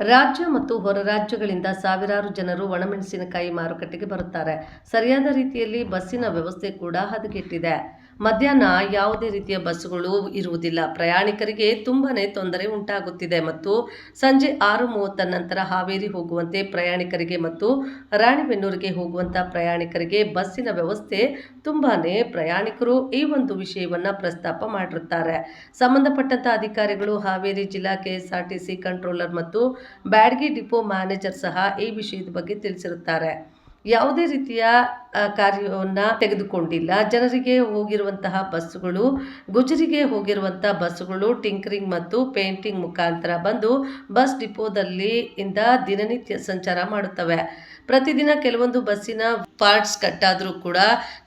ರಾಜ್ಯ ಮತ್ತು ಹೊರ ರಾಜ್ಯಗಳಿಂದ ಸಾವಿರಾರು ಜನರು ಒಣಮೆಣಸಿನಕಾಯಿ ಮಾರುಕಟ್ಟೆಗೆ ಬರುತ್ತಾರೆ. ಸರಿಯಾದ ರೀತಿಯಲ್ಲಿ ಬಸ್ಸಿನ ವ್ಯವಸ್ಥೆ ಕೂಡ ಹದಗೆಟ್ಟಿದೆ. ಮಧ್ಯಾಹ್ನ ಯಾವುದೇ ರೀತಿಯ ಬಸ್ಸುಗಳು ಇರುವುದಿಲ್ಲ. ಪ್ರಯಾಣಿಕರಿಗೆ ತುಂಬಾನೇ ತೊಂದರೆ ಉಂಟಾಗುತ್ತಿದೆ ಮತ್ತು ಸಂಜೆ ಆರು ಮೂವತ್ತ ನಂತರ ಹಾವೇರಿ ಹೋಗುವಂತೆ ಪ್ರಯಾಣಿಕರಿಗೆ ಮತ್ತು ರಾಣಿಬೆನ್ನೂರಿಗೆ ಹೋಗುವಂಥ ಪ್ರಯಾಣಿಕರಿಗೆ ಬಸ್ಸಿನ ವ್ಯವಸ್ಥೆ ತುಂಬಾನೇ ಪ್ರಯಾಣಿಕರು ಈ ಒಂದು ವಿಷಯವನ್ನ ಪ್ರಸ್ತಾಪ ಮಾಡಿರುತ್ತಾರೆ. ಸಂಬಂಧಪಟ್ಟಂಥ ಅಧಿಕಾರಿಗಳು ಹಾವೇರಿ ಜಿಲ್ಲಾ ಕೆಎಸ್ಆರ್ಟಿಸಿ ಕಂಟ್ರೋಲರ್ ಮತ್ತು ಬ್ಯಾಡ್ಗಿ ಡಿಪೋ ಮ್ಯಾನೇಜರ್ ಸಹ ಈ ವಿಷಯದ ಬಗ್ಗೆ ತಿಳಿಸಿರುತ್ತಾರೆ. ಯಾವುದೇ ರೀತಿಯ ಕಾರ್ಯವನ್ನು ತೆಗೆದುಕೊಂಡಿಲ್ಲ. ಜನರಿಗೆ ಹೋಗಿರುವಂತಹ ಬಸ್ಸುಗಳು, ಗುಜರಿಗೆ ಹೋಗಿರುವಂತಹ ಬಸ್ಸುಗಳು, ಟಿಂಕರಿಂಗ್ ಮತ್ತು ಪೇಂಟಿಂಗ್ ಮುಖಾಂತರ ಬಂದು ಬಸ್ ಡಿಪೋದಲ್ಲಿ ಇಂದ ದಿನನಿತ್ಯ ಸಂಚಾರ ಮಾಡುತ್ತವೆ. ಪ್ರತಿದಿನ ಕೆಲವೊಂದು ಬಸ್ಸಿನ ಪಾರ್ಟ್ಸ್ ಕಟ್ಟಾದರೂ ಕೂಡ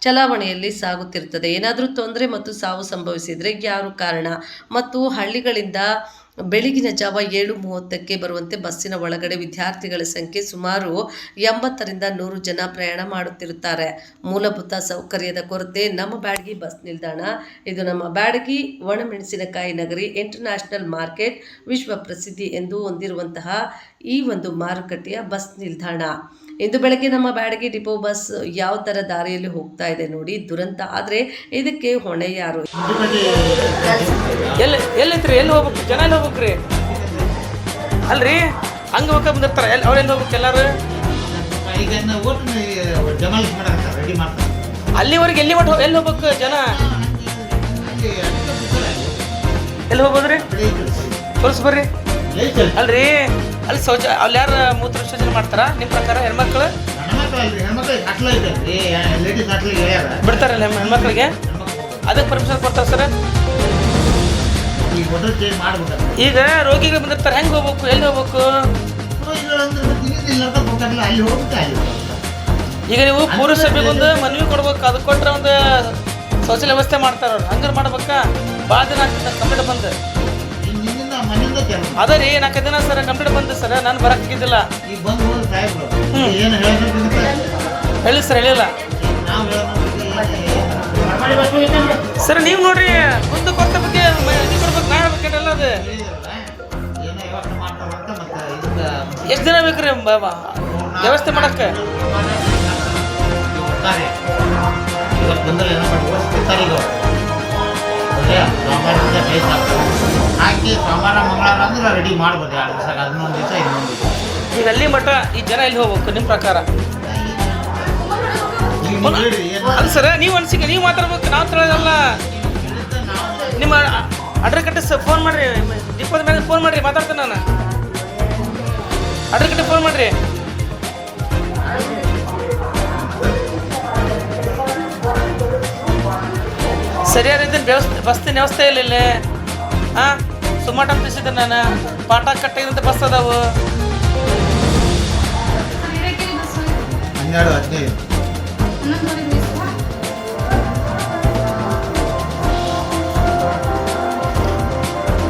ಚಲಾವಣೆಯಲ್ಲಿ ಸಾಗುತ್ತಿರುತ್ತದೆ. ಏನಾದರೂ ತೊಂದರೆ ಮತ್ತು ಸಾವು ಸಂಭವಿಸಿದರೆ ಯಾರು ಕಾರಣ? ಮತ್ತು ಹಳ್ಳಿಗಳಿಂದ ಬೆಳಗಿನ ಜಾವ ಏಳು ಮೂವತ್ತಕ್ಕೆ ಬರುವಂತೆ ಬಸ್ಸಿನ ಒಳಗಡೆ ವಿದ್ಯಾರ್ಥಿಗಳ ಸಂಖ್ಯೆ ಸುಮಾರು ಎಂಬತ್ತರಿಂದ ನೂರು ಜನ ಪ್ರಯಾಣ ಮಾಡುತ್ತಿರುತ್ತಾರೆ. ಮೂಲಭೂತ ಸೌಕರ್ಯದ ಕೊರತೆ ನಮ್ಮ ಬ್ಯಾಡಗಿ ಬಸ್ ನಿಲ್ದಾಣ. ಇದು ನಮ್ಮ ಬ್ಯಾಡಗಿ ಒಣಮೆಣಸಿನಕಾಯಿ ನಗರಿ ಇಂಟರ್ನ್ಯಾಷನಲ್ ಮಾರ್ಕೆಟ್ ವಿಶ್ವ ಪ್ರಸಿದ್ಧಿ ಎಂದು ಹೊಂದಿರುವಂತಹ ಈ ಒಂದು ಮಾರುಕಟ್ಟೆಯ ಬಸ್ ನಿಲ್ದಾಣ. ಇಂದು ಬೆಳಗ್ಗೆ ನಮ್ಮ ಬ್ಯಾಡಗಿ ಡಿಪೋ ಬಸ್ ಯಾವ ಥರ ದಾರಿಯಲ್ಲಿ ಹೋಗ್ತಾ ಇದೆ ನೋಡಿ ದುರಂತ ಆದರೆ ಇದಕ್ಕೆ ಹೊಣೆ ಯಾರು? ಎಲ್ಲಿ ಎಲ್ಲೈತ್ರಿ ಎಲ್ಲಿ ಹೋಗ್ಬೇಕು? ಜನ ಎಲ್ಲಿ ಹೋಗ್ಬೇಕ್ರಿ? ಅಲ್ರಿ? ಹಂಗೆ ಹೋಗ್ಕ ಬಂದಿರ್ತಾರೆ. ಎಲ್ಲಿ ಅವ್ರು ಎಲ್ಲಿ ಹೋಗ್ಬೇಕು ಎಲ್ಲಾರು? ಅಲ್ಲಿವರೆಗೆ ಎಲ್ಲಿ ಮಟ್ಟ ಎಲ್ಲಿ ಹೋಗ್ಬೇಕು ಜನ. ಎಲ್ಲಿ ಹೋಗ್ಬೋದ್ರಿ? ಬರ್ರಿ. ಅಲ್ರಿ? ಅಲ್ಲಿ ಶೌಚ ಅಲ್ಲಿ ಯಾರು ಮೂತ್ರ ವಿಸರ್ಜನೆ ಮಾಡ್ತಾರ? ನಿಮ್ಮ ಪ್ರಕಾರ ಹೆಣ್ಮಕ್ಳು? ಬಿಡ್ತಾರಲ್ಲ ಹೆಣ್- ಹೆಣ್ಮಕ್ಳಿಗೆ? ಅದಕ್ಕೆ ಪರ್ಮಿಷನ್ ಕೊಡ್ತಾರೆ ಸರ್? ಈಗ ರೋಗಿಗಳು ಬಂದಿರ್ತಾರೆ ಹೆಂಗೆ ಹೋಗ್ಬೇಕು ಎಲ್ಲಿ ಹೋಗ್ಬೇಕು? ಈಗ ನೀವು ಪುರಸಭೆಗೆ ಒಂದು ಮನವಿ ಕೊಡ್ಬೇಕು ಅದು ಕೊಟ್ರೆ ಒಂದು ಶೌಚಾಲಯ ವ್ಯವಸ್ಥೆ ಮಾಡ್ತಾರ ಅವ್ರು. ಹಂಗಾರೆ ಮಾಡ್ಬೇಕಾ? ಭಾಳ ದಿನ ಆಗ್ತದೆ ಕಂಪ್ಲೀಟ್ ಬಂದು. ಅದ ರೀ ನಾಲ್ಕು ದಿನ ಸರ್ ಕಂಪ್ಲೀಟ್ ಬಂದು ಸರ್ ನಾನು ಬರಕ್ಕಿದ್ದಿಲ್ಲ ಈಗ ಬಂದು ಹೋದ್ರೆ ಸಾಹೇಬ್ರು ಏನು ಹೇಳೋದು ಹೇಳಿ ಸರ್ ಹೇಳಿಲ್ಲ ನಾವು ಸರ್ ನೀವು ನೋಡ್ರಿ ಮುಂದೆ ಕೊತ್ತ ಬಗ್ಗೆ ಇದು ಕೊಡ್ಬೇಕು ನಾ ಹೇಳ್ಬೇಕೇನ್ರಿ ಅದು ಏನೋ ವ್ಯವಸ್ಥೆ ಮಾಡ್ತಾರಂತ ಮತ್ತೆ ಇದಕ್ಕೆ ಎಷ್ಟು ದಿನ ಬೇಕು ರೀ ಬ- ವ್ಯವಸ್ಥೆ ಮಾಡಕ್ಕೆ ಇವತ್ತು ಬಂದ್ರೆ ಏನೋ ಮಾಡಿ ಓಡಿಸ್ತಿರ್ತಾರೆ ಈಗ ಒಳ್ಳೆಯ ಸೋಮವಾರದಿಂದ ಬೇಸ್ ಹಾಕ್ತಾರೆ ಹಾಕಿ ಸೋಮವಾರ ಮಂಗಳವಾರ ಅಂದ್ರೆ ರೆಡಿ ಮಾಡ್ಬೋದು ಎರಡು ದಿವಸ ಹದಿನೊಂದು ದಿವಸ ಇನ್ನೊಂದು ದಿವಸ. ಈಗ ಅಲ್ಲಿ ಮಠ ಈ ಜನ ಎಲ್ಲಿ ಹೋಗ್ಬೇಕು ನಿಮ್ಮ ಪ್ರಕಾರ? ಅದು ಸರ್ ನೀವು ಅನ್ಸಿಕೆ ನೀವು ಮಾತಾಡ್ಬೇಕು ನಾವು ತಿಳಿದಲ್ಲ ನಿಮ್ಮ ಅಡ್ರ ಕಟ್ಟೆ ಸರ್ ಫೋನ್ ಮಾಡ್ರಿ ದೀಪದ ಮೇಲೆ ಫೋನ್ ಮಾಡ್ರಿ ಮಾತಾಡ್ತೇನೆ ನಾನು. ಅಡ್ರ ಕಟ್ಟೆ ಫೋನ್ ಮಾಡ್ರಿ. ಸರಿಯಾದ ರೀತಿ ವ್ಯವಸ್ಥೆ ಬಸ್ತಿನ ವ್ಯವಸ್ಥೆ ಇಲ್ಲ ಇಲ್ಲಿ ಹಾಂ ಸುಮಾಟ ಅಂತ ತಿಳಿಸಿದ್ದೆ ನಾನು. ಪಾಠ ಕಟ್ಟಿದಂಥ ಬಸ್ ಅದಾವು. ಹನ್ನೆರಡು ಹದಿನೈದು.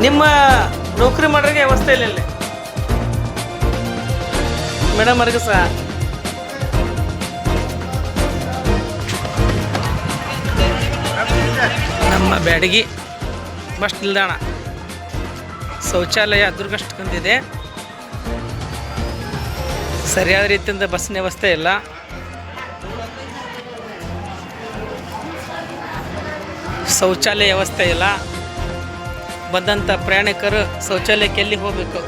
ನಿಮ್ಮ ನೌಕರಿ ಮಾಡೋರಿಗೆ ವ್ಯವಸ್ಥೆ ಇಲ್ಲ ಇಲ್ಲಿ ಮೇಡಮ್ ಅವ್ರಿಗೆ ಸಹ. ನಮ್ಮ ಬ್ಯಾಡಗಿ ಬಸ್ ನಿಲ್ದಾಣ. ಶೌಚಾಲಯ ಅದ್ರಗಷ್ಟು ಕಂದಿದೆ ಸರಿಯಾದ ರೀತಿಯಿಂದ ಬಸ್ಸಿನ ವ್ಯವಸ್ಥೆ ಇಲ್ಲ. ಶೌಚಾಲಯ ವ್ಯವಸ್ಥೆ ಇಲ್ಲ. ಬಂದಂಥ ಪ್ರಯಾಣಿಕರು ಶೌಚಾಲಯಕ್ಕೆ ಎಲ್ಲಿ ಹೋಗಬೇಕು?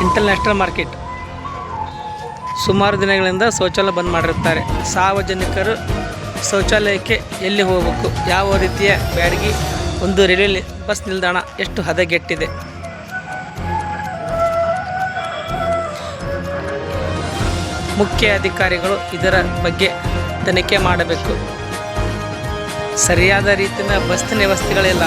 International market. ಸುಮಾರು ದಿನಗಳಿಂದ ಶೌಚಾಲಯ ಬಂದ್ ಮಾಡಿರುತ್ತಾರೆ ಸಾರ್ವಜನಿಕರು ಶೌಚಾಲಯಕ್ಕೆ ಎಲ್ಲಿ ಹೋಗಬೇಕು? ಯಾವ ರೀತಿಯ ಬ್ಯಾಡಗಿ? ಒಂದು ರೈಲ್ವೆ ಬಸ್ ನಿಲ್ದಾಣ ಎಷ್ಟು ಹದಗೆಟ್ಟಿದೆ? ಮುಖ್ಯ ಅಧಿಕಾರಿಗಳು ಇದರ ಬಗ್ಗೆ ತನಿಖೆ ಮಾಡಬೇಕು. ಸರಿಯಾದ ರೀತಿಯ ಬಸ್ಸಿನ ವ್ಯವಸ್ಥೆಗಳಿಲ್ಲ.